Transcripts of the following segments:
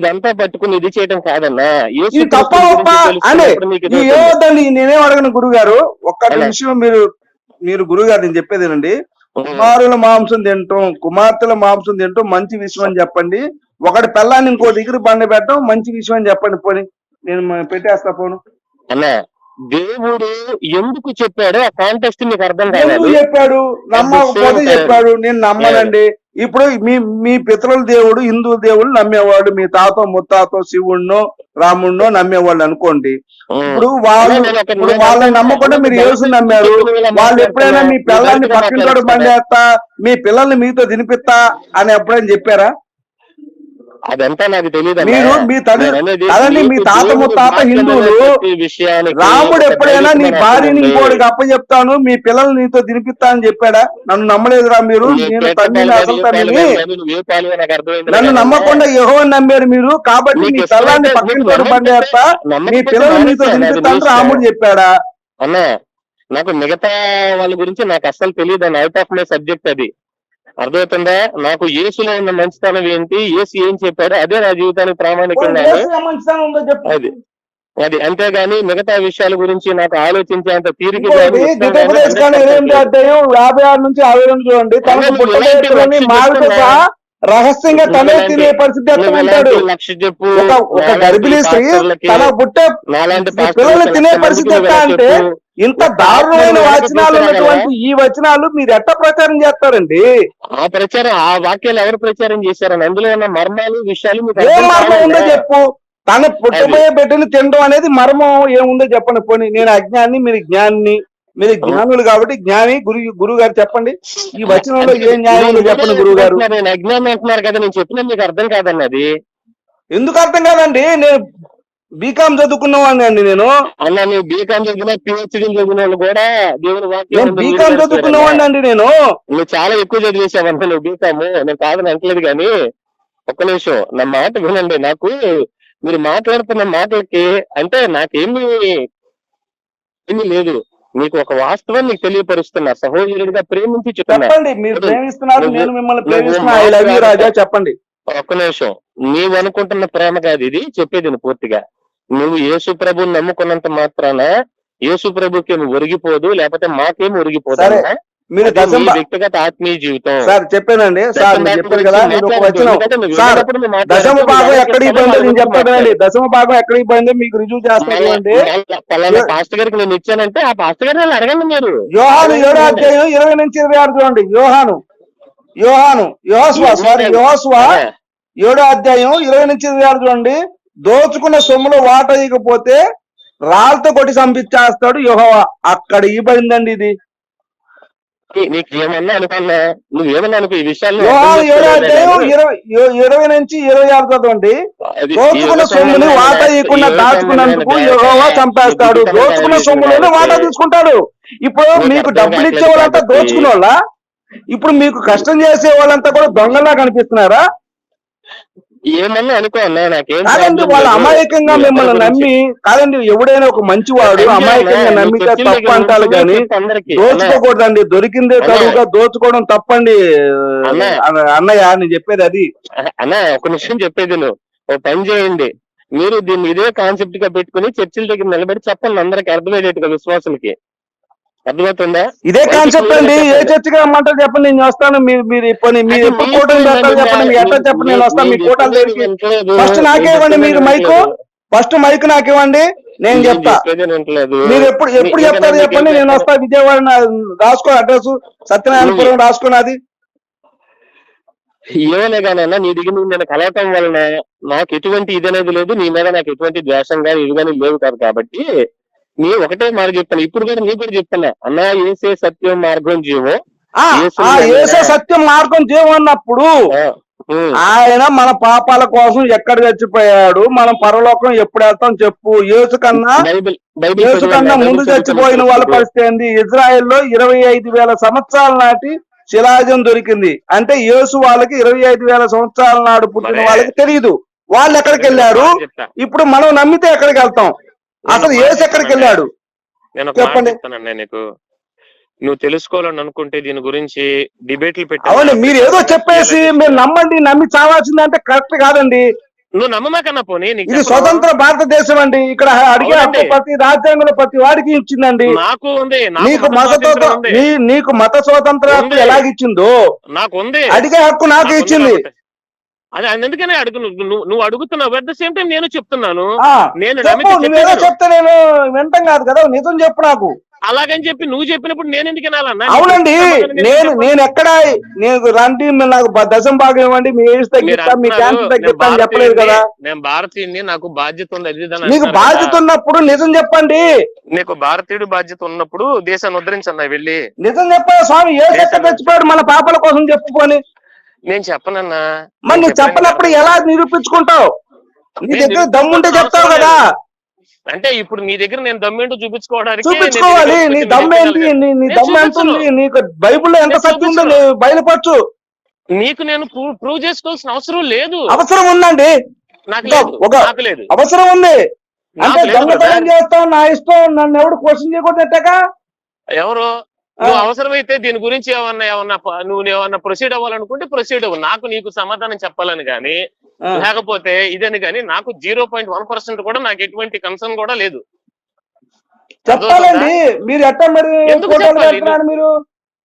ఇదంతా పట్టుకుని ఇది చేయడం కాదన్నా. ఇది తప్ప నేనేం అడగను గురువు గారు ఒక్క. నిమిషం మీరు మీరు గురువు గారు నేను చెప్పేదేనండి. కుమారుల మాంసం తింటాం కుమార్తెల మాంసం తింటాం మంచి విషయం అని చెప్పండి. ఒకటి పెళ్ళాన్ని ఇంకో దగ్గర బండ పెట్టడం మంచి విషయం అని చెప్పండి పోని. నేను పెట్టేస్తా పోను అన్న దేవుడు ఎందుకు చెప్పాడో? ఆ కాంటెక్స్ట్ మీకు అర్థం కాలేదు. ఎందుకు చెప్పాడు? నమ్మకపోతే చెప్పాడు. నేను నమ్మనండి. ఇప్పుడు మీ మీ పితరుల దేవుడు హిందూ దేవుడు నమ్మేవాడు మీ తాత ముత్తాత శివుణ్ణో రాముణ్ణో నమ్మేవాళ్ళు అనుకోండి. ఉమ్. ఇప్పుడు వాళ్ళు ఇప్పుడు వాళ్ళని నమ్మకుండా మీరు యేసు నమ్మారు. వాళ్ళు ఎప్పుడైనా మీ పిల్లల్ని పక్కింటోడు బండేస్తా మీ పిల్లల్ని మీతో తినిపిస్తా అని ఎప్పుడైనా చెప్పారా? అదంతా నాకు తెలియదు మీరు మీ తల్లి కాదండి మీ తాత ముత్తాత హిందువులు రాముడు ఎప్పుడైనా నీ భార్యని ఇంకోటికి అప్పచెప్తాను మీ పిల్లల్ని నీతో తినిపిస్తా అని చెప్పాడా? నన్ను నమ్మలేదురా మీరు నేను అసలు నన్ను నమ్మకుండా యహో నమ్మారు మీరు కాబట్టి మీ పక్కింటోడు బండేస్తా మీ పిల్లల్ని మీతో తినిపిస్తాను రాముడు చెప్పాడా? అన్న నాకు మిగతా వాళ్ళ గురించి నాకు అస్సలు తెలియదు అని అవుట్ ఆఫ్ మై సబ్జెక్ట్ అది. అర్థమవుతుందా? నాకు యేసులో ఉన్న మంచితనం ఏంటి? యేసు ఏం చెప్పాడు? అదే నా జీవితానికి ప్రామాణికంగా అది. అది అంతేగాని మిగతా విషయాల గురించి నాకు ఆలోచించేంత తీరిక కానీ ఎనిమిది అధ్యాయం యాభై ఆరు నుంచి అరవై రెండు చూడండి. రహస్యంగా తనే తినే పరిస్థితి ఉంటాడు ఒక ఒక గర్భిణీ స్త్రీ తన పుట్టే పిల్లల్ని తినే పరిస్థితి ఎట్లా అంటే ఇంత దారుణమైన వచనాలు ఉన్నటువంటి ఈ వచనాలు మీరు ఎట్ట ప్రచారం చేస్తారండి? ఆ ప్రచారం ఆ వాక్యాలు ఎవరు ప్రచారం చేశారని? అందులో ఉన్న మర్మాలు విషయాలు ఏం మర్మం ఉందో? చెప్పు. తన పుట్టబోయే బిడ్డని తినడం అనేది మర్మం ఏముందో చెప్పండి. పోనీ నేను అజ్ఞాని మీరు జ్ఞాని మీరు జ్ఞానులు కాబట్టి జ్ఞాని గురు గురువు గారు చెప్పండి. ఈ వచనంలో ఏం న్యాయం చెప్పండి గురువు గారు నేను అజ్ఞానం అంటున్నారు కదా నేను చెప్పిన మీకు అర్థం కాదన్నది ఎందుకు అర్థం కాదండి? నేను బీకామ్ చదువుకున్నవాడిని అండి నేను. అన్న నువ్వు బీకాం చదివిన పిహెచ్డీ చదివిన వాళ్ళు కూడా దేవుని వాక్యం బీకామ్ చదువుకున్నవాడిని అండి నేను. నువ్వు చాలా ఎక్కువ చదివేసావంటే నువ్వు బీకాము. నేను కాదని అంటలేదు కానీ ఒక్క నిమిషం నా మాట వినండి. నాకు మీరు మాట్లాడుతున్న మాటలకి అంటే నాకేమి ఏమీ లేదు. మీకు ఒక వాస్తవం నీకు తెలియపరుస్తున్నా సహోదరుడిగా ప్రేమించి చెప్పండి మీరు ప్రేమిస్తున్నారు నేను మిమ్మల్ని ప్రేమిస్తున్నా ఐ లవ్ యూ రాజా చెప్పండి. ఒక్క నిమిషం. నీవు అనుకుంటున్న ప్రేమ కాదు ఇది చెప్పేది పూర్తిగా. నువ్వు యేసు ప్రభుని నమ్ముకున్నంత మాత్రాన యేసు ప్రభుకి ఏమి ఒరిగిపోదు లేకపోతే మాకేమి ఒరిగిపోదు. మీరు దశం వ్యక్తిగత ఆత్మీయ జీవితం. సార్ చెప్పానండి. సార్ మీరు చెప్పారు కదా నేను ఒక వచ్చిన సార్ దశమ భాగం ఎక్కడికి పోయిందో నేను చెప్తానండి దశమ భాగం ఎక్కడికి పోయిందో మీకు రుజువు చేస్తాను అండి. పాస్టర్ గారికి నేను ఇచ్చానంటే ఆ పాస్టర్ గారిని అడగండి మీరు. యోహాను ఏడో అధ్యాయం ఇరవై నుంచి ఇరవై ఆరు చూడండి. యోహాను. యోహాను. యోహస్వా సారీ యోహస్వా ఏడో అధ్యాయం ఇరవై నుంచి ఇరవై ఆరు చూడండి. దోచుకున్న సొమ్ములో వాట ఇకపోతే రాళ్ళతో కొట్టి చంపించేస్తాడు యోహవా. అక్కడ ఇవ్వబడిందండి ఇది. నీ- నీకు ఏమన్నా అనుకున్నా? నువ్వేమన్నా అనుకో ఈ అధ్యాయం ఇరవై నుంచి ఇరవై ఆరు చదవండి దోచుకున్న సొమ్ముని వాటా ఇవ్వకుండా దాచుకున్నందుకు యెహోవా చంపేస్తాడు. దోచుకున్న సొమ్ములోనే వాటా విషయాలు తీసుకుంటాడు. ఇప్పుడు మీకు డబ్బులు ఇచ్చే వాళ్ళంతా దోచుకున్న వాళ్ళ ఇప్పుడు మీకు కష్టం చేసే వాళ్ళంతా కూడా దొంగలా కనిపిస్తున్నారా? ఏమన్నా అనుకో అన్నా నాకేం కాదండి వాళ్ళు. అమాయకంగా మిమ్మల్ని నమ్మి కాదండి ఎవడైనా ఒక మంచివాడు అన్నా, అమాయకంగా నమ్మితే తప్పు అంటారు కానీ. దోచుకోకూడదండి దొరికిందే. చదువుగా దోచుకోవడం తప్పండి అన్నా. అన్న- అన్నయ్య నేను చెప్పేది అది అన్నా, అన్నా ఒక నిమిషం చెప్పేది నువ్వు ఓ పని చేయండి మీరు దీన్ని ఇదే కాన్సెప్ట్గా పెట్టుకుని చర్చిల దగ్గర నిలబడి చెప్పండి అందరికి అర్థమయ్యేట్టుగా విశ్వాసులకి అర్థమవుతుందా? ఇదే కాన్సెప్ట్ అండి. ఏ చర్చికి రమ్మంటారు చెప్పండి నేను వస్తాను. మీరు మీరు ఇప్పుడు మీరు ఎప్పుడు కూటమి పెడతారు చెప్పండి మీరు ఎట్లా చెప్పండి నేను వస్తాను. మీ కూటమి దగ్గరికి ఫస్ట్ నాకే ఇవ్వండి మీరు మైకు. ఫస్ట్ మైక్ నాకు ఇవ్వండి. నేను చెప్తా. మీరు ఎప్పుడు ఎప్పుడు చెప్తారు చెప్పండి. నేను వస్తా. విజయవాడ రాసుకో అడ్రస్ సత్యనారాయణపురం రాసుకున్నది. ఏమనే కానీ అన్న నీ దగ్గర నువ్వు నేను కలవటం వలన నాకు ఎటువంటి ఇది అనేది లేదు. నీ మీద నాకు ఎటువంటి ద్వేషం కానీ ఇది కానీ లేవు కాదు కాబట్టి నీ ఒకటే మాట చెప్తాను ఇప్పుడు కూడా నీకు కూడా చెప్తున్నా. అన్న ఏసే సత్యం మార్గం జీవం. ఆ యేసు ఆ యేసే సత్యం మార్గం జీవన్నప్పుడు ఆ, ఉమ్. ఆయన మన పాపాల కోసం ఎక్కడ చచ్చిపోయాడు? మనం పరలోకం ఎప్పుడు వెళ్తాం చెప్పు. యేసు కన్నా యేసు. కన్నా ముందు చచ్చిపోయిన వాళ్ళ. పరిస్థితి ఏంది? ఇజ్రాయెల్లో ఇరవై ఐదు వేల సంవత్సరాల నాటి శిలాజం దొరికింది. అంటే యేసు వాళ్ళకి ఇరవై ఐదు వేల సంవత్సరాల నాడు పుట్టిన. వాళ్ళకి తెలియదు వాళ్ళు ఎక్కడికి వెళ్ళారు. ఇప్పుడు మనం నమ్మితే ఎక్కడికి వెళ్తాం? అసలు యేసు ఎక్కడికి వెళ్ళాడు? నేను చెప్పండి. నీకు. నువ్వు తెలుసుకోవాలని అనుకుంటే దీని గురించి డిబేట్లు పెట్టి అవును మీరు ఏదో చెప్పేసి మీరు నమ్మండి నమ్మి చావాల్సిందంటే కరెక్ట్ కాదండి. నువ్వు నమ్మమాకన్నా పోనీ ఇది. స్వతంత్ర భారతదేశం అండి. ఇక్కడ అడిగే హక్కు. ప్రతి రాజ్యాంగంలో ప్రతి వాడికి ఇచ్చిందండి. నాకు ఉంది నాకు మత నీకు మత స్వాతంత్ర హక్కు. ఎలాగిచ్చిందో? నాకు ఉంది. అడిగే హక్కు నాకు ఇచ్చింది. అదే అందుకనే అడుగు నువ్వు నువ్వు- అడుగుతున్నావు. అట్ ద సేమ్ టైం నేను చెప్తున్నాను. నేను నువ్వేదో. చెప్తే నేను వింటాం కాదు కదా. నిజం చెప్పు నాకు. అలాగని చెప్పి నువ్వు చెప్పినప్పుడు నేను ఎందుకు వినాలన్నా అవునండి. నేను? నేను ఎక్కడ నేను రండి నాకు దశం భాగం ఇవ్వండి మీ ఏజ్ తగ్గిస్తా మీ క్యాన్సర్ తగ్గిస్తా అని చెప్పలేదు కదా. నేను భారతీయుడిని నాకు బాధ్యత ఉంది మీకు బాధ్యత. ఉన్నప్పుడు నిజం చెప్పండి. నీకు భారతీయుడు బాధ్యత ఉన్నప్పుడు దేశాన్ని ఉద్ధరించన్నా వెళ్ళి. నిజం చెప్పాలి స్వామి. ఏ తెచ్చిపోయాడు? మన పాపల కోసం చెప్పుకొని నేను చెప్పనన్నా. మరి నువ్వు చెప్పనప్పుడు ఎలా నిరూపించుకుంటావు? నీ దగ్గర దమ్ముంటే చెప్తావు కదా. అంటే ఇప్పుడు నీ దగ్గర నేను దమ్మేంటో చూపించుకోవడానికి చూపించుకోవాలి. నీ నేను దమ్ము ఏంటి? చూపించగలను. నీ దమ్ము ఎంత. ఉంది? నీకు బైబిల్లో ఎంత సత్యం ఉందో బయలుపరచు. నీకు నేను ప్రూ- ప్రూవ్ చేసుకోవాల్సిన అవసరం లేదు. అవసరం ఉందండి. నాకు లేదు. అవసరం ఉంది. అంటే దొంగతనం. చేస్తావు నా ఇష్టం నన్ను ఎవడు క్వశ్చన్ చేయకూడదట్టగా ఎవరు? నువ్వు అవసరమైతే దీని గురించి ఏమన్నా ఏమన్నా నువ్వు ఏమన్నా ప్రొసీడ్ అవ్వాలనుకుంటే ప్రొసీడ్ అవ్వు. నాకు నీకు సమాధానం చెప్పాలని కానీ లేకపోతే ఇదని కానీ నాకు జీరో పాయింట్ వన్ పర్సెంట్ కూడా నాకు ఎటువంటి కన్సర్న్ కూడా లేదు. చెప్పాలండి. మీరు ఎట్ట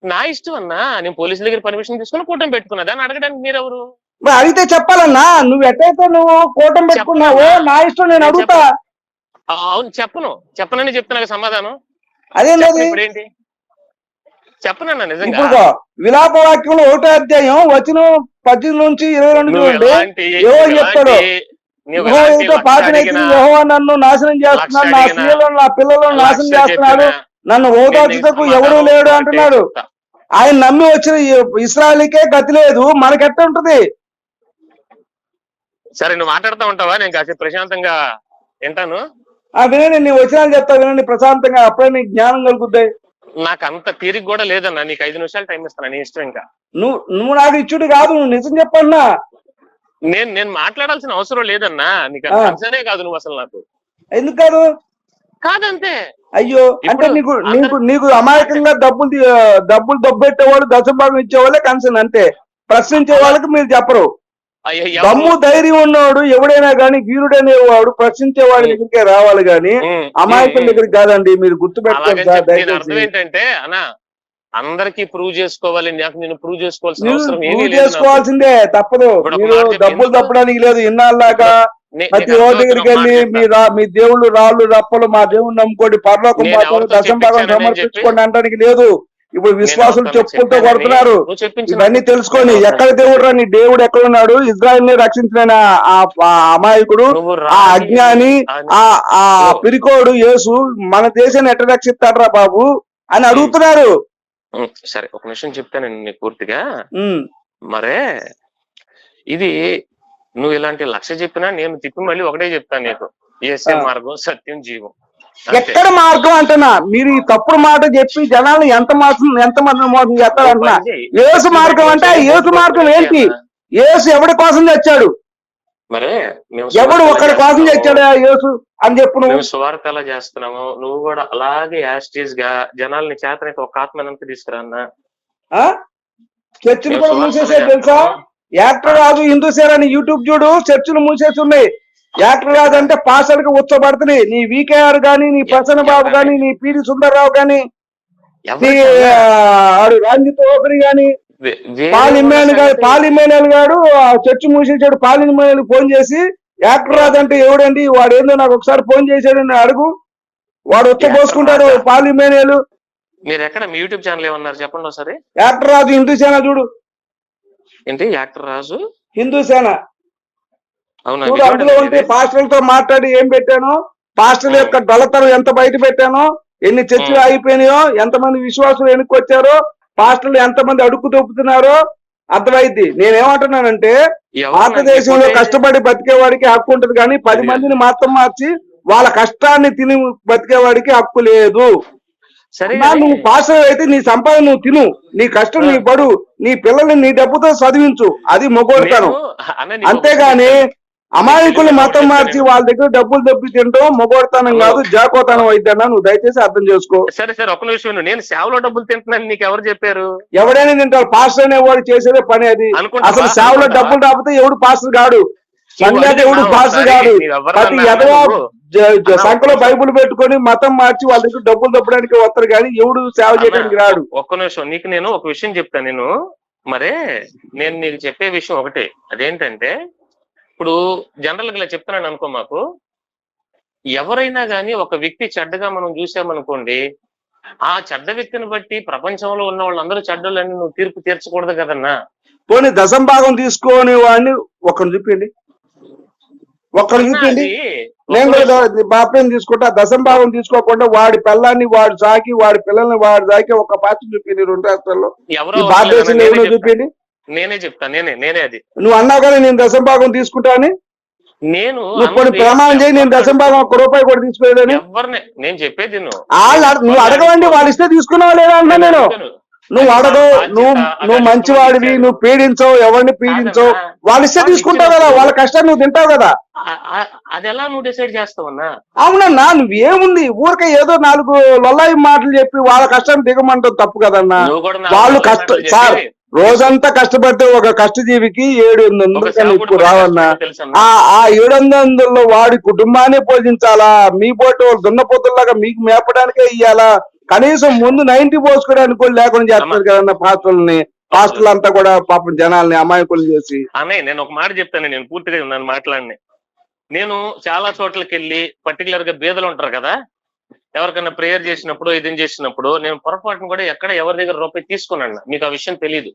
నా ఇష్టం అన్నా. నేను పోలీసుల దగ్గర పర్మిషన్ తీసుకుని కూటమి పెట్టుకున్నా. దాన్ని అడగడానికి మీరెవరు? మరి అడిగితే చెప్పాలన్నా. నువ్వు ఎట్టయితే నువ్వు కూటమి పెట్టుకున్నావో? నా ఇష్టం నేను అడుగుతా. అవును చెప్పను. చెప్పనని చెప్తున్నా సమాధానం. అదేంటది చెప్పను ఇప్పుడు ఏంటి చెప్పనన్నా నిజంగా. ఇప్పుడు విలాప వాక్యంలో ఒకటో అధ్యాయం వచ్చిన పద్దెనిమిది నుంచి ఇరవై రెండు చూడండి చెప్తాడు. యెహోవా నన్ను నాశనం చేస్తున్నాడు నా స్త్రీలను నా పిల్లలను నాశనం చేస్తున్నాడు నన్ను ఓదార్చుటకు ఎవరు లేడు అంటున్నాడు. ఆయన నమ్మి వచ్చిన ఇస్రాయలీకే గతి లేదు మనకెట్ట ఉంటది? సరే నువ్వు మాట్లాడుతూ ఉంటావా? నేను కాసేపు ప్రశాంతంగా వింటాను. ఆ వినండి నీ వచ్చినాలు చెప్తా వినండి ప్రశాంతంగా అప్పుడే నీకు జ్ఞానం కలుగుద్ది. నాకు అంత తీరిక కూడా లేదన్నా. నీకు ఐదు నిమిషాలు టైం ఇస్తాను నీ ఇష్టం ఇంకా. నువ్వు నువ్వు నాకు ఇచ్చుడు కాదు నువ్వు నిజం చెప్పన్నా? నేను నేను మాట్లాడాల్సిన అవసరం లేదన్నా. నీకు. కన్సర్నే కాదు నువ్వు అసలు నాకు. ఎందుకు కాదు? కాదంతే. అయ్యో అంటే నీకు నీకు నీకు అమాయకంగా డబ్బులు డబ్బులు దొబ్బెట్టేవాళ్ళు దశభాగం ఇచ్చేవాళ్ళే కన్సర్న్ అంతే. ప్రశ్నించే వాళ్ళకి మీరు చెప్పరు. దమ్ము ధైర్యం ఉన్నవాడు ఎవడైనా గాని వీరుడనేవాడు ప్రశ్నించే వాడి దగ్గరికే రావాలి గాని అమాయకుల దగ్గరికి కాదండి మీరు గుర్తుపెట్టుకోండి అర్థం ఏంటంటే అన్నా అందరికి ప్రూవ్ చేసుకోవాలి నాకు నేను ప్రూవ్ చేసుకోవాల్సిన అవసరం ఏమీ. చేసుకోవాల్సిందే తప్పదు డబ్బులు? తప్పడానికి లేదు ఇన్నాళ్ళలాగా నే- ప్రతి అర్థమవుతున్న దగ్గరికి వెళ్ళి మీ. రా మీ దేవుళ్ళు రాళ్ళు రప్పలు మా దేవుడు నమ్ముకోండి పరలోకం దశం భాగం సమర్పించుకోండి అంటానికి లేదు ఇప్పుడు విశ్వాసులు నేను చెప్పుకుంటూ కొడుతున్నారు ఇవన్నీ తెలుసుకోండి నేను ఎక్కడ దేవుడు రా నీ దేవుడు ఎక్కడ ఉన్నాడు ఇజ్రాయల్ని రక్షించిన ఆ అమాయకుడు ఆ అజ్ఞాని ఆ ఆ. పిరికోడు యేసు మన దేశాన్ని ఎట్ట రక్షిస్తాడ్రా బాబు అని అడుగుతున్నారు సరే ఒక నిమిషం చెప్తాను నీకు పూర్తిగా. మరే ఇది నువ్వు ఇలాంటి లక్ష చెప్పినా నేను తిప్పి మళ్ళీ ఒకటే చెప్తాను నీకు ఏసే. మార్గం సత్యం జీవం. ఎక్కడ మార్గం అంటున్నా? మీరు ఈ తప్పుడు మాట చెప్పి జనాలు ఎంత మోసం ఎంత మంది మోసం చేస్తారు అంటున్నా. యేసు మార్గం అంటే ఆ యేసు మార్గం ఏంటి? యేసు ఎవడి కోసం తెచ్చాడు? మరే ఎవడు ఒక్కడి కోసం? తెచ్చాడు ఆ యేసు అని చెప్పు నువ్వు. సువార్త ఎలా చేస్తున్నాము. నువ్వు కూడా అలాగే యాస్టీస్గా జనాల్ని చేతనైతే ఒక ఆత్మ వెనక్కి తీసుకురా అన్న. ఆ? చర్చిలు కూడా మూసేసే తెలుసా? యాక్టర్ రాజు హిందూ సేర్ అని యూట్యూబ్ చూడు చర్చిలు మూసేసి ఉన్నాయి. యాక్టర్ రాజు అంటే పాసర్కి ఉచ్చబడుతుంది నీ వికేఆర్ గాని నీ ప్రసన్న బాబు గాని నీ పిడి సుందర్రావు గాని నీ రంజిత్ ఓకరి గాని వే- వేరే పాల్ వాళ్ళ ఇమ్మాన్ గారు సంగతి- పాల్ ఇమ్మానుయల్ గారు ఆ చర్చి మూసేసాడు పాల్ ఇమ్మానుయల్ ఫోన్ చేసి యాక్టర్ రాజు అంటే ఎవడండి? వాడు ఏందో నాకు ఒకసారి ఫోన్ చేశాడు అడుగు. వాడు వచ్చి పోసుకుంటాడు రాజా? Paul Emmanuel. మీరు ఎక్కడ మీ యూట్యూబ్ ఛానల్ ఏమన్నారు చెప్పండి ఒకసారి? యాక్టర్ రాజు హిందూ సేన చూడు. ఏంటి? యాక్టర్ రాజు? హిందూ సేన. చూడు అందులో ఉంటే? పాస్టర్లతో మాట్లాడి ఏం పెట్టాను? పాస్టర్ల యొక్క డలతరం ఎంత బయట పెట్టానో? ఎన్ని చర్చలు. అయిపోయినాయో ఎంతమంది విశ్వాసులు వెనుకొచ్చారో పాస్టర్లు ఎంతమంది అడుక్కు దొప్పుతున్నారో అర్థమైద్ది నేనేమంటున్నానంటే భారతదేశంలో కష్టపడి బతికేవాడికి హక్కు ఉంటది కానీ పది మందిని మాత్రం మార్చి వాళ్ళ కష్టాన్ని తిని బతికేవాడికి హక్కు లేదు. నువ్వు పాస్టర్ అయితే నీ సంపాదన నువ్వు తిను. నీ కష్టం నీ పడు నీ పిల్లల్ని నీ డబ్బుతో చదివించు. అది మొగోడుతాను అంతేగాని అమాయకులు మతం. మార్చి వాళ్ళ దగ్గర డబ్బులు దప్పి తింటాం మొగోడతానం కాదు జాకోతానం అయిద్దన్నా నువ్వు దయచేసి అర్థం చేసుకో. సరే సరే ఒక నిమిషం విను. నేను సేవలో డబ్బులు తింటున్నాను నీకు ఎవరు చెప్పారు? ఎవడైనా తింటారు పాస్టర్ అనేవాడు చేసేదే పని అది? అసలు సేవలో? డబ్బులు రాకపోతే ఎవడు పాస్టర్ కాడు? సండే దేవుడు పాస్టర్ కాదు ప్రతి ఎదవ సంఖలో బైబుల్ పెట్టుకొని మతం మార్చి వాళ్ళ దగ్గర డబ్బులు దప్పడానికి వస్తారు కానీ ఎవడు సేవ చేయడానికి రాడు. ఒక్క నిమిషం నీకు నేను ఒక విషయం చెప్తాను నేను. మరే నేను నీకు చెప్పే విషయం ఒకటే. అదేంటంటే ఇప్పుడు జనరల్గా చెప్తున్నాను అనుకో మాకు ఎవరైనా గాని ఒక వ్యక్తి చెడ్డగా మనం చూసామనుకోండి ఆ చెడ్డ వ్యక్తిని బట్టి ప్రపంచంలో ఉన్న వాళ్ళందరూ చెడ్డలని నువ్వు తీర్పు తీర్చకూడదు కదన్నా పోనీ దశం భాగం తీసుకొని వాడిని ఒక్కరు అన్నా, చూపిండి అది నేను కూడా. బాప్యం తీసుకుంటా దశం భాగం తీసుకోకుండా వాడి పిల్లాన్ని వాడు సాకి వాడి పిల్లల్ని వాడు సాకి ఒక పాత్ర చూపింది రెండు రాష్ట్రాల్లో ఒకరు భారతదేశంలో. చూపిండి నేనే చెప్తా నేనే నేనే అది. నువ్వు అన్నావు కానీ నేను దశం భాగం తీసుకుంటా అని? నేను నువ్వు కొన్ని ప్రమాణం చేయి నేను దశం భాగం ఒక్క రూపాయి కూడా తీసుకోలేదని ఎవరిని? నేను చెప్పేది నువ్వు. నువ్వు అడగవండి వాళ్ళు ఇస్తే తీసుకున్నావా లేదా అంటే నేను నువ్వు అడగవు నువ్వు నువ్వు మంచివాడివి నువ్వు పీడించవు ఎవరిని పీడించవు. వాళ్ళు ఇస్తే తీసుకుంటావు కదా వాళ్ళ కష్టాన్ని నువ్వు తింటావు కదా. అది ఎలా నువ్వు డిసైడ్ చేస్తావన్నా అవునన్నా నువ్వేముంది ఊరికే ఏదో నాలుగు లొల్లాయి మాటలు చెప్పి వాళ్ళ కష్టాన్ని దిగమంటావు తప్పు కదన్నా. నువ్వు వాళ్ళు కష్ట సార్ రోజంతా కష్టపడితే ఒక కష్టజీవికి ఏడు కూడా రావన్నా. ఆ ఆ ఏడు వందలలో వాడి కుటుంబాన్ని పోషించాలా? మీ పోటీ వాళ్ళు దున్నపోతుల్లాగా మీకు మేపడానికే ఇయ్యాలా? కనీసం ముందు నైన్టీ పోసుకోవడానికి కూడా లేకుండా చేస్తారు కదన్న పాస్టర్లని. పాస్టర్లు అంతా కూడా పాపం జనాల్ని అమాయకులు చేసి. అన్నయ్య నేను ఒక మాట చెప్తాను నేను పూర్తిగా నన్ను మాట్లాడిని. నేను చాలా చోట్లకి వెళ్ళి పర్టికులర్గా బీదలు ఉంటారు కదా ఎవరికైనా ప్రేయర్ చేసినప్పుడు ఇది చేసినప్పుడు నేను పొరపాటును కూడా ఎక్కడ ఎవరి దగ్గర రూపాయి తీసుకున్నాను. మీకు ఆ విషయం తెలియదు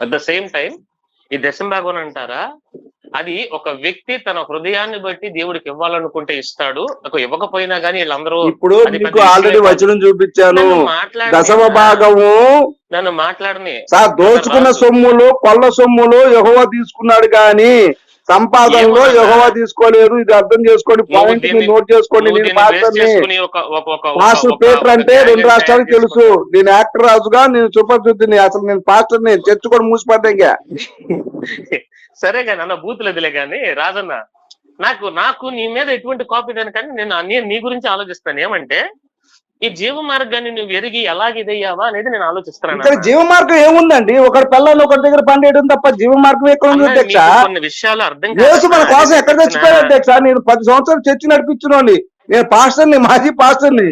అట్ ద సేమ్ టైం ఈ దశంభాగం అంటారా? అది ఒక వ్యక్తి తన హృదయాన్ని బట్టి దేవుడికి ఇవ్వాలనుకుంటే ఇస్తాడు. ఒక ఇవ్వకపోయినా గానీ వీళ్ళందరూ ఇప్పుడు మీకు ఆల్రెడీ వచనం చూపించాను. దశమ. భాగము నన్ను మాట్లాడని సార్ దోచుకున్న. సొమ్ములు కొల్ల సొమ్ములు యహోవా తీసుకున్నాడు కానీ సంపాదనలో? యహోవా తీసుకోలేదు ఇది అర్థం చేసుకోండి పాయింట్ నోట్ చేసుకోండి నేను ఒక- పేటర్ అంటే రెండు రాష్ట్రాలకు తెలుసు. నేను యాక్టర్ రాజుగా నేను సూపర్ చూద్దిని అసలు నేను పాస్టర్ని చర్చ్ కూడా మూసిపడ్డా ఇంకా. సరే కానీ అన్న బూతులదిలే కానీ రాజన్న నాకు నాకు నీ మీద ఎటువంటి కాపీ కానీ నేను నీ గురించి ఆలోచిస్తాను. ఏమంటే ఈ జీవ మార్గాన్ని నువ్వు ఎరిగి ఎలాగ ఇదయ్యావా అనేది నేను ఆలోచిస్తున్నాను ఇక్కడ. జీవ మార్గం ఏముందండి? ఒకటి పిల్లలు ఒకరి దగ్గర పండేయడం తప్ప జీవ మార్గం ఎక్కడ ఉంది అధ్యక్ష? కొన్ని విషయాలు అర్థం యేసు మన. కోసం ఎక్కడ చెప్తున్నా. అధ్యక్ష? నేను పది సంవత్సరాలు చర్చి నడిపించుకోండి నేను పాస్టర్ని మాజీ పాస్టర్ని.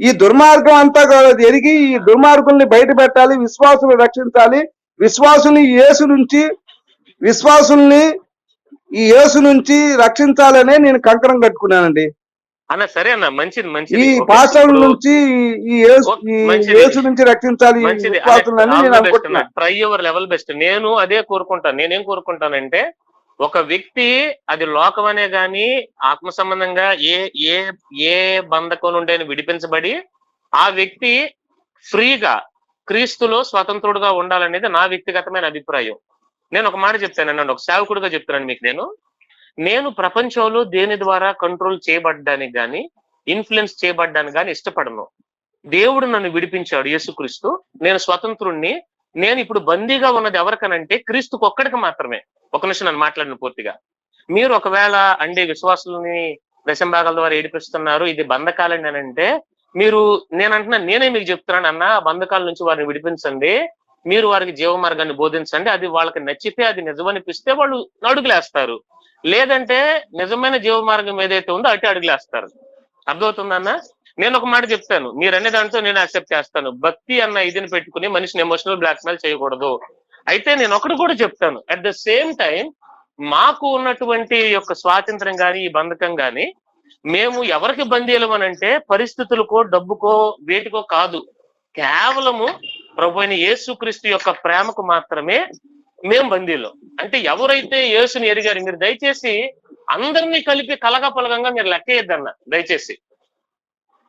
ఈ దుర్మార్గం అంతా ఎరిగి ఈ దుర్మార్గుల్ని బయట పెట్టాలి విశ్వాసులు రక్షించాలి. విశ్వాసుల్ని ఈ యేసు నుంచి విశ్వాసుల్ని ఈ యేసు నుంచి రక్షించాలనే నేను కంకణం కట్టుకున్నానండి. అన్న సరే అన్న మంచిది ఈ మంచిది ఇప్పుడు నుంచి ఈ యేసు ఈ నుంచి రక్షించాలి ఈ ట్రై యువర్ లెవెల్ బెస్ట్ నేను అదే కోరుకుంటాను నేనేం కోరుకుంటానంటే ఒక వ్యక్తి అది లోకం అనే గాని ఆత్మ సంబంధంగా ఏ ఏ ఏ బంధకం నుండి విడిపించబడి ఆ వ్యక్తి ఫ్రీగా క్రీస్తులో స్వతంత్రుడుగా ఉండాలనేది నా వ్యక్తిగతమైన అభిప్రాయం. నేను ఒక మాట చెప్తాను నన్ను ఒక సేవకుడిగా చెప్తున్నాను మీకు నేను. నేను ప్రపంచంలో దేని ద్వారా కంట్రోల్ చేయబడ్డానికి గాని ఇన్ఫ్లుయెన్స్ చేయబడ్డానికి గాని ఇష్టపడను. దేవుడు నన్ను విడిపించాడు యేసుక్రీస్తు. నేను స్వతంత్రుణ్ణి. నేను ఇప్పుడు బందీగా ఉన్నది ఎవరికనంటే క్రీస్తుకు ఒక్కడికి మాత్రమే. ఒక నిమిషం నన్ను మాట్లాడిన పూర్తిగా. మీరు ఒకవేళ అండి విశ్వాసులని దశంభాగాల ద్వారా ఏడిపిస్తున్నారు ఇది బంధకాలండి అని అంటే మీరు నేను అంటున్నా నేనే మీకు చెప్తున్నాను అన్న బంధకాల నుంచి వారిని విడిపించండి. మీరు వారికి జీవ మార్గాన్ని బోధించండి. అది వాళ్ళకి నచ్చితే అది నిజమనిపిస్తే వాళ్ళు అడుగులేస్తారు లేదంటే నిజమైన జీవ మార్గం ఏదైతే ఉందో అటు అడుగులేస్తారు. అర్థమవుతుందన్న నేను ఒక మాట చెప్తాను. మీరు అనే దాంట్లో నేను యాక్సెప్ట్ చేస్తాను. భక్తి అన్న ఇదిని పెట్టుకుని మనిషిని ఎమోషనల్ బ్లాక్మెయిల్ చేయకూడదు. అయితే నేను ఒకటి కూడా చెప్తాను. అట్ ద సేమ్ టైం మాకు ఉన్నటువంటి యొక్క స్వాతంత్రం కానీ ఈ బంధకం కానీ మేము ఎవరికి బందీలం అని అంటే పరిస్థితులకో డబ్బుకో వేటికో కాదు. కేవలము ప్రభు అయిన యేసుక్రీస్తు యొక్క ప్రేమకు మాత్రమే మేము బందీలో. అంటే ఎవరైతే యేసుని ఎరిగారు మీరు దయచేసి అందరినీ కలిపి కలగపలగంగా మీరు లెక్క లెక్కేయద్దన్న దయచేసి.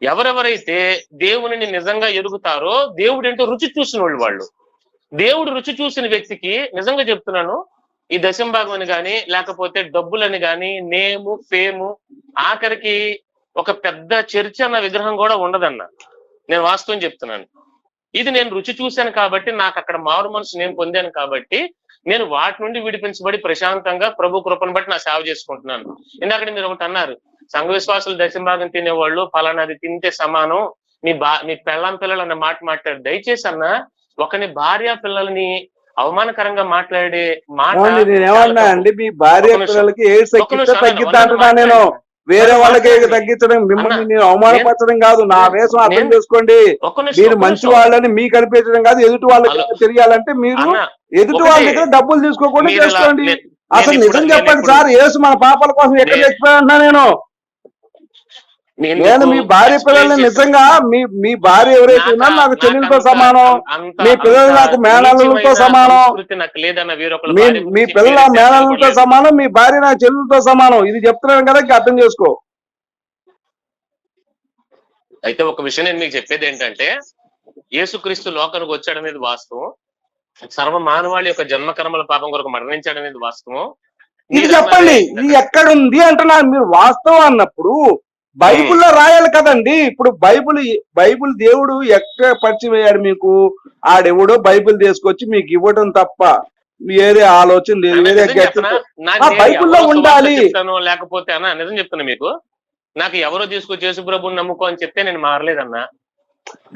ఎవరెవరైతే దేవుని నిజంగా ఎరుగుతారో దేవుడు ఏంటో రుచి చూసిన వాళ్ళు. వాళ్ళు దేవుడు రుచి చూసిన వ్యక్తికి నిజంగా చెప్తున్నాను ఈ దశంభాగం అని గాని లేకపోతే డబ్బులని గాని నేము ఫేము ఆఖరికి ఒక పెద్ద చర్చ అన్న విగ్రహం కూడా ఉండదన్న. నేను వాస్తవం చెప్తున్నాను. ఇది నేను రుచి చూశాను కాబట్టి నాకు అక్కడ మారు మనసు నేను పొందాను కాబట్టి నేను వాటి నుండి విడిపించబడి ప్రశాంతంగా ప్రభు కృపను బట్టి నా సేవ చేసుకుంటున్నాను ఇందాక మీరు ఒకటి అన్నారు సంఘ విశ్వాసులు దశంభాగం తినేవాళ్ళు ఫలానాది తింటే సమానం మీ బా మీ పెళ్ళాం పిల్లలు అన్న మాట మాట్లాడు దయచేసి అన్న ఒకని భార్య పిల్లల్ని అవమానకరంగా మాట్లాడే మాట. అండి మీ భార్య. పిల్లలకి నిమిషం, తగ్గిద్దా నేను. వేరే వాళ్ళకి. తగ్గించడం మిమ్మల్ని నేను అవమానపరచడం కాదు నా వేషం అర్థం చేసుకోండి మీరు మంచి. వాళ్ళని మీకు అనిపించడం కాదు ఎదుటి వాళ్ళకి. తెలియాలంటే మీరు ఎదుటి వాళ్ళ దగ్గర డబ్బులు తీసుకోకుండా చేసుకోండి అసలు నిజం చెప్పండి సార్ యేసు మన పాపాల కోసం ఎక్కడ చచ్చిపోయాను నేను నేను మీ భార్య పిల్లల్ని. నిజంగా మీ మీ భార్య ఎవరైతే నాకు- ఉన్నారో నాకు చెల్లెలతో సమానం. మీ పిల్లలు నాకు మేనల్లులతో నీచమైన సమానం. మీ పిల్లల చెప్పలేదు. సమానం మీ భార్య నా చెల్లెలతో సమానం. ఇది చెప్తున్నాను కదా ఇంక అర్థం చేసుకో. అయితే ఒక విషయం నేను మీకు చెప్పేది ఏంటంటే యేసుక్రీస్తు లోకానికి వచ్చాడు అనేది వాస్తవం. సర్వ మానవాళి యొక్క జన్మ కర్మల పాపం కొరకు మరణించాడు అనేది వాస్తవం. ఇది చెప్పండి ఇది ఎక్కడుంది అంటున్నారు మీరు వాస్తవం అన్నప్పుడు బైబిల్లో రాయాలి కదండి. ఇప్పుడు బైబిల్ బైబిల్ దేవుడు ఎక్కడ పరిచయం అయ్యాడు మీకు? ఆడెవడో బైబిల్ తీసుకొచ్చి మీకు ఇవ్వడం తప్ప వేరే ఆలోచన లేదు వేరే బైబిల్లో ఉండాలి. లేకపోతే అన్న నిజం చెప్తున్నా మీకు. నాకు ఎవరో తీసుకొచ్చి యేసు ప్రభుని నమ్ముకో అని చెప్తే నేను మారలేదన్నా.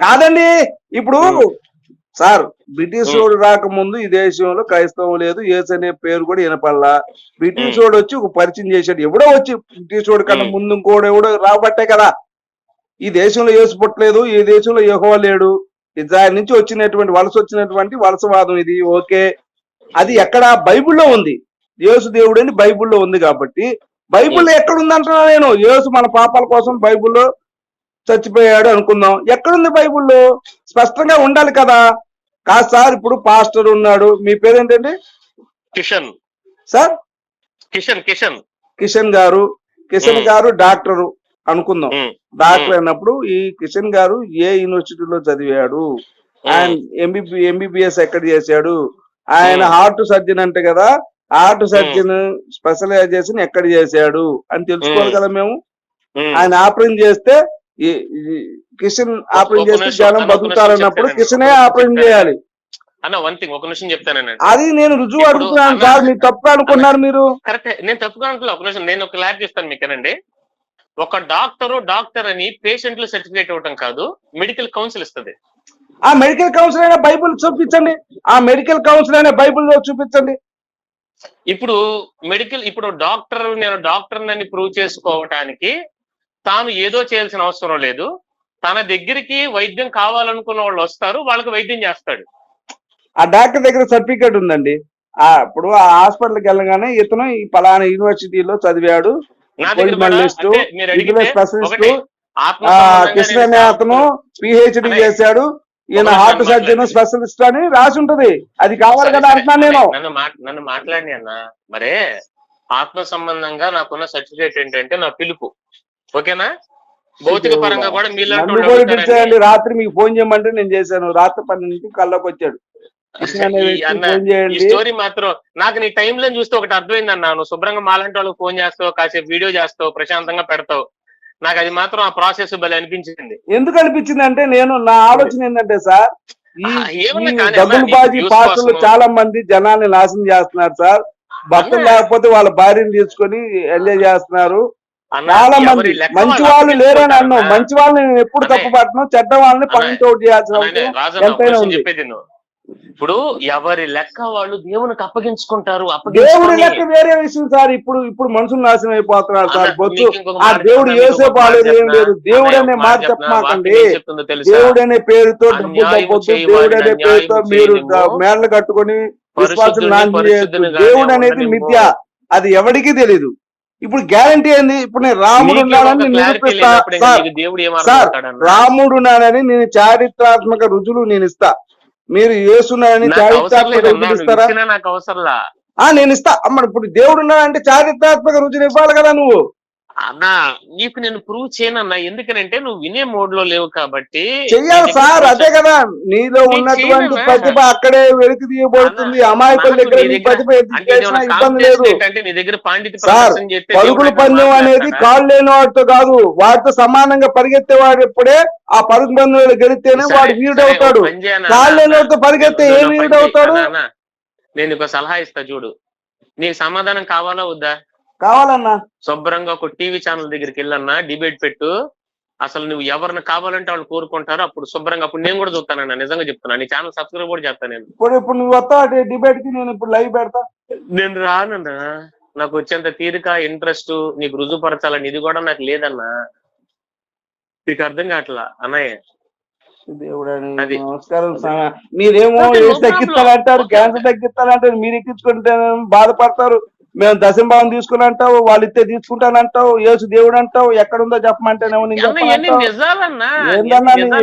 కాదండి. ఇప్పుడు. సార్ బ్రిటిష్ వాడు రాకముందు ఈ దేశంలో క్రైస్తవం లేదు యేసు అనే పేరు కూడా వినపల్లా బ్రిటిష్ వాడు వచ్చి ఒక పరిచయం చేశాడు. ఎవడో వచ్చి బ్రిటిష్ వాడు కన్నా. ముందు ఇంకోడు ఎవడో రాబట్టే కదా. ఈ దేశంలో యేసు పుట్టలేదు ఈ దేశంలో యెహోవా లేడు. ఇజ్రాయల్ నుంచి వచ్చినటువంటి వలస వచ్చినటువంటి వలసవాదం ఇది ఓకే. అది ఎక్కడ? బైబిల్లో ఉంది. యేసు దేవుడు అని బైబిల్లో ఉంది కాబట్టి బైబిల్లో ఎక్కడ ఉందంటున్నా నేను. యేసు మన పాపాల కోసం బైబిల్లో చచ్చిపోయాడు అనుకుందాం. ఎక్కడుంది బైబిల్లో స్పష్టంగా ఉండాలి కదా. కాదు సార్ ఇప్పుడు పాస్టర్ ఉన్నాడు. మీ పేరేంటండి? కిషన్. సార్? కిషన్ కిషన్. కిషన్ గారు. కిషన్. గారు డాక్టరు అనుకుందాం. డాక్టర్ అయినప్పుడు ఈ కిషన్ గారు ఏ యూనివర్సిటీలో చదివాడు? ఆయన ఎంబీబీ ఎంబీబీఎస్ ఎక్కడ చేశాడు? ఆయన. హార్ట్ సర్జన్ అంటే కదా. హార్ట్ సర్జన్ స్పెషలైజేషన్ ఎక్కడ చేశాడు? అని తెలుసుకోవాలి. కదా మేము. ఆయన ఆపరేషన్ చేస్తే కిషన్ ఒక చేస్తే జనం బతుకుతారన్నప్పుడు కిషనే. ఆపరేషన్ చేయాలి. అన్న వన్ థింగ్ ఒక నిమిషం చెప్తానండి. అది నేను రుజువు అడుగుతున్నాను సార్ మీరు తప్పు అనుకున్నారు మీరు. కరెక్ట్ నేను తప్పుగా అనుకోలే ఒక నిమిషం నేను ఒక క్లారిటీ ఇస్తాను మీకేనండి. ఒక డాక్టరు డాక్టర్ అని పేషెంట్లు సర్టిఫికేట్ ఇవ్వటం కాదు మెడికల్ కౌన్సిల్ ఇస్తుంది. ఆ మెడికల్ కౌన్సిల్ అయినా బైబుల్ చూపించండి. ఆ మెడికల్ కౌన్సిల్ అయినా బైబుల్లో చూపించండి. ఇప్పుడు మెడికల్ ఇప్పుడు డాక్టర్ నేను డాక్టర్ అని ప్రూవ్ చేసుకోవటానికి తాను ఏదో చేయాల్సిన అవసరం లేదు. తన దగ్గరికి వైద్యం కావాలనుకున్న వాళ్ళు వస్తారు వాళ్ళకి వైద్యం చేస్తాడు. ఆ డాక్టర్ దగ్గర సర్టిఫికేట్ ఉందండి. ఇప్పుడు ఆ హాస్పిటల్కి వెళ్ళగానే ఇతను ఈ పలానా యూనివర్సిటీలో చదివాడు. స్పెషలిస్ట్ కృష్ణ అతను పిహెచ్డి చేశాడు. ఈయన హార్ట్ సర్జన్. స్పెషలిస్ట్ అని రాసి ఉంటది. అది కావాలి కదా. అంటున్నాను నేను. నన్ను మాట్లాడి అన్న. మరే ఆత్మ సంబంధంగా నాకున్న సర్టిఫికేట్ ఏంటంటే నా పిలుపు. ఓకేనా? భౌతిక పరంగా కూడా మీలాంటి రాత్రి మీకు ఫోన్ చేయమంటే నేను చేశాను. రాత్రి పన్నెండింటికి కల్లోకి వచ్చాడు. స్టోరీ మాత్రం నాకు నీ టైం లో చూస్తే ఒకటి అర్థమైంది అన్న. నువ్వు శుభ్రంగా మాలాంటి వాళ్ళకి ఫోన్ చేస్తావు కాసేపు వీడియో చేస్తావు ప్రశాంతంగా పెడతావు. నాకు అది మాత్రం ఆ ప్రాసెస్ భలే అనిపించింది. ఎందుకు అనిపించింది అంటే నేను నా ఆలోచన ఏంటంటే సార్ ఈ విశ్వాసము- చాలా మంది జనాల్ని నాశనం చేస్తున్నారు సార్. భర్తలు అన్న. లేకపోతే వాళ్ళ భార్యని తీసుకొని ఎంజాయ్ చేస్తున్నారు. చాలా మంది మంచి వాళ్ళు లేరని అన్నావు. మంచి వాళ్ళని నేను ఎప్పుడు. తప్పు పట్టను చెడ్డ వాళ్ళని. పాయింట్ అవుట్ చేయాల్సిన ఎంతైనా చెప్పేది ఇప్పుడు ఎవరి లెక్క వాళ్ళు దేవునికి అప్పగించుకుంటారు దేవుడి లెక్క వేరే విషయం సార్ ఇప్పుడు ఇప్పుడు మనుషులు నాశనం అయిపోతున్నారు సార్ బొచ్చు ఇంకొక ఆ దేవుడు చెప్తున్నా, ఏసే మీకు ఒక మాట బాలేదు ఏం. లేదు దేవుడు అనే మాట చెప్పమాకండి దేవుడు అనే పేరుతో డబ్బు తప్పొద్దు చేయవాడిని దేవుడు అనే పేరుతో మీరు. మేడలు కట్టుకొని విశ్వాసం దేవుడు అనేది. మిథ్య అది ఎవరికీ తెలీదు ఇప్పుడు గ్యారంటీ ఏంది? ఇప్పుడు నేను రాముడు ఉన్నాడని నిరూపిస్తా. సార్? రాముడు ఉన్నాడని నేను చారిత్రాత్మక రుజువులు నేను ఇస్తా. మీరు ఏసున్నాడని చారిత్రాత్మక రుజువులు ఇస్తారా? నాకు అవసరంలా? నేను ఇస్తా. అమ్మ ఇప్పుడు దేవుడు ఉన్నాడంటే చారిత్రాత్మక రుజువులు ఇవ్వాలి కదా నువ్వు. అన్నా నీకు నేను ప్రూవ్ చేయనన్నా ఎందుకనంటే నువ్వు వినే మోడ్లో లేవు కాబట్టి చెయ్యాలి సార్ అదే కదా నీలో నేను ఉన్నటువంటి. ప్రతిభ అక్కడే వెలికి తీయబడుతుంది అమాయకుల దగ్గర ప్రతిభ ఇబ్బంది లేదు నీ దగ్గర పాండిత్య పరుగుల పందెం అనేది? కాళ్ళు లేని వాడితో కాదు వాడితో సమానంగా పరిగెత్తేవాడు ఎప్పుడే ఆ పరుగు పందెంలో గెలిస్తేనే సరే, వాడు వీరుడు అవుతాడు? కాళ్ళు లేని వాడితో పరిగెత్తే ఏ వీరుడు అవుతాడు నేను ఒక సలహా ఇస్తా చూడు నీకు సమాధానం కావాలా వద్దా కావాలన్నా? శుభ్రంగా ఒక టీవీ ఛానల్ దగ్గరికి వెళ్ళన్నా డిబేట్ పెట్టు. అసలు నువ్వు ఎవరిని కావాలంటే వాళ్ళు కోరుకుంటారో అప్పుడు శుభ్రంగా అప్పుడు నేను కూడా చూస్తానన్న నిజంగా చెప్తున్నా. నీ ఛానల్ సబ్స్క్రైబ్ కూడా చేస్తాను నేను. ఇప్పుడు ఇప్పుడు నువ్వు వస్తా డిబేట్కి నేను ఇప్పుడు లైవ్ పెడతా. నేను రానన్నా. నాకు వచ్చేంత తీరిక ఇంట్రెస్ట్ నీకు రుజువుపరచాలని ఇది కూడా నాకు లేదన్నా. నీకు అర్థం కావట్లా అన్నయ్య. నమస్కారం. మీరేమో తగ్గిస్తారంటారు. క్యాన్సర్ తగ్గిస్తారంటారు మీరు ఎక్కించుకుంటే బాధపడతారు. మేము దశంభావం తీసుకుని అంటావు వాళ్ళు ఇస్తే తీసుకుంటానంటావు యేసు దేవుడు అంటావు ఎక్కడుందో చెప్పమంటేనేమో నేను ఏందన్నా. నేను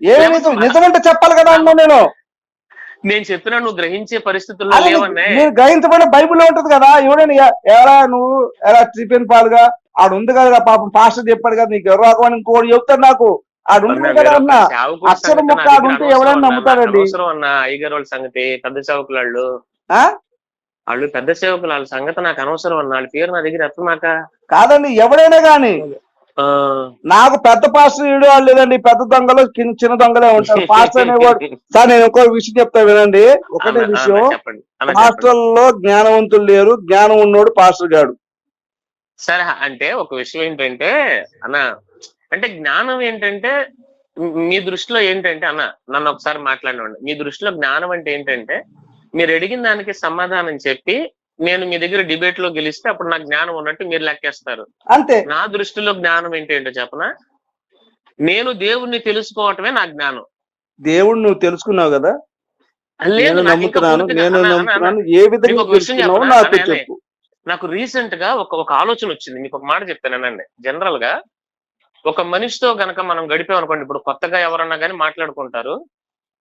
ఏమి నిజం? నిజమంటే చెప్పాలి కదా అన్నా నేను. నేను చెప్పినా నువ్వు గ్రహించే పరిస్థితుల్లో మీరు గ్రహించబడిన బైబిల్లో ఉంటది కదా ఎవడైనా ఎలా నువ్వు ఎలా త్రిపెన్ పాలుగా ఆడు ఉంది కదా పాపం పాస్టర్ చెప్పాడు కదా నీకు ఎవరు రాకమని ఇంకోటి చెప్తాడు నాకు. ఆడు అన్నా, కదా అన్నా. అక్షరం ముక్క ఆడుంటే అనవసరం ఎవరైనా. నాకు అనవసరం అన్న అయ్యగారు వాళ్ళ సంగతి పెద్ద సేవకులు వాళ్ళు పెద్ద సేవకులు వాళ్ళ సంగతి నాకు అనవసరం అన్న వాళ్ళ పేరు నా దగ్గర ఎత్తమాక. కాదండి ఎవడైనా గాని. నాకు పెద్ద పాస్టర్ వాళ్ళు లేదండి. పెద్ద దొంగలు చిన్న దొంగలే ఉంటారు. పాస్టర్ అనేవాడు సార్ నేను ఇంకో విషయం చెప్తా వినండి. ఒకటే విషయం. పాస్టర్లో జ్ఞానవంతులు లేరు. జ్ఞానం ఉన్నోడు పాస్టర్ గాడు. సరే అంటే ఒక విషయం ఏంటంటే అన్న అంటే జ్ఞానం ఏంటంటే మీ- మీ దృష్టిలో ఏంటంటే అన్న నన్ను ఒకసారి మాట్లాడినండి మీ దృష్టిలో జ్ఞానం అంటే ఏంటంటే మీరు అడిగిన దానికి సమాధానం చెప్పి నేను మీ దగ్గర డిబేట్లో గెలిస్తే అప్పుడు నాకు జ్ఞానం ఉన్నట్టు మీరు లెక్కేస్తారు. అంతే. నా దృష్టిలో జ్ఞానం ఏంటంటే చెప్పనా? నేను దేవుణ్ణి తెలుసుకోవటమే నా జ్ఞానం. దేవుడు నువ్వు తెలుసుకున్నావు కదా? నేను నమ్ముతున్నాను నమ్ముతున్నాను ఏ విధంగా తెలుసుకున్నావు చెప్పు. నాకు రీసెంట్గా ఒక ఒక ఆలోచన వచ్చింది. మీకు ఒక మాట చెప్తానండి జనరల్గా ఒక మనిషితో గనక మనం గడిపామనుకోండి ఇప్పుడు కొత్తగా ఎవరన్నా కానీ మాట్లాడుకుంటారు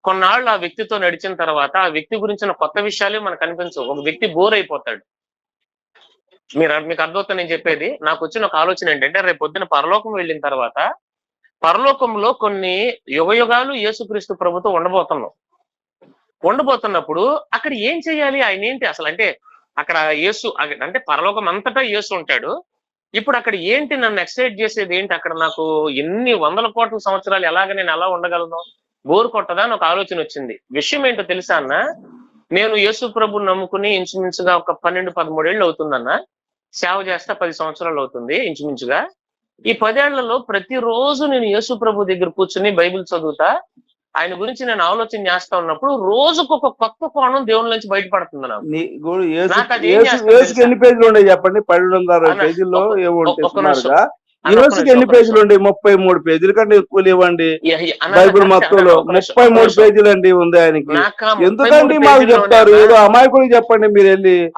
కొన్నాళ్ళు ఆ వ్యక్తితో నడిచిన తర్వాత ఆ వ్యక్తి గురించిన కొత్త విషయాలే మనకు కనిపించవు ఒక వ్యక్తి బోర్ అయిపోతాడు. మీరు మీకు అర్థమవుతుంది నేను చెప్పేది? నాకు వచ్చిన ఒక ఆలోచన ఏంటంటే రేపు పొద్దున పరలోకం వెళ్ళిన తర్వాత పరలోకంలో కొన్ని యుగయుగాలు యేసుక్రీస్తు ప్రభుతో ఉండబోతున్నాం. ఉండబోతున్నప్పుడు అక్కడ ఏం చేయాలి? ఆయన ఏంటి అసలు? అంటే అక్కడ యేసు అంటే పరలోకం అంతటా యేసు ఉంటాడు. ఇప్పుడు అక్కడ ఏంటి నన్ను ఎక్సైట్ చేసేది? ఏంటి అక్కడ నాకు ఎన్ని వందల కోట్ల సంవత్సరాలు ఎలాగ నేను ఎలా ఉండగలను? బోర్ కొట్టదా అని ఒక ఆలోచన వచ్చింది. విషయం ఏంటో తెలుసా అన్న? నేను యేసు ప్రభుని నమ్ముకుని ఇంచుమించుగా ఒక పన్నెండు పదమూడేళ్ళు అవుతుందన్న. సేవ చేస్తా పది సంవత్సరాలు అవుతుంది ఇంచుమించుగా. ఈ పదేళ్ళలో ప్రతిరోజు నేను యేసు ప్రభు దగ్గర కూర్చుని బైబిల్ చదువుతా. ఆయన గురించి నేను ఆలోచన చేస్తా ఉన్నప్పుడు రోజుకు ఒక కొత్త కోణం దేవుని నుంచి బయటపడుతుంది నాకు? ఎన్ని పేజీలు ఉన్నాయి చెప్పండి? పన్నెండు వందల పేజీల్లో రోజుకి ఎన్ని పేజీలు ఉండే? ముప్పై మూడు పేజీల కంటే ఎక్కువ లేవండి. బైబిల్ మొత్తంలో ముప్పై మూడు. పేజీలు అండి ఉంది ఆయనకి. ఎందుకండి మాకు చెప్తారు? ఏదో అమాయకుడికి చెప్పండి మీరు వెళ్ళి.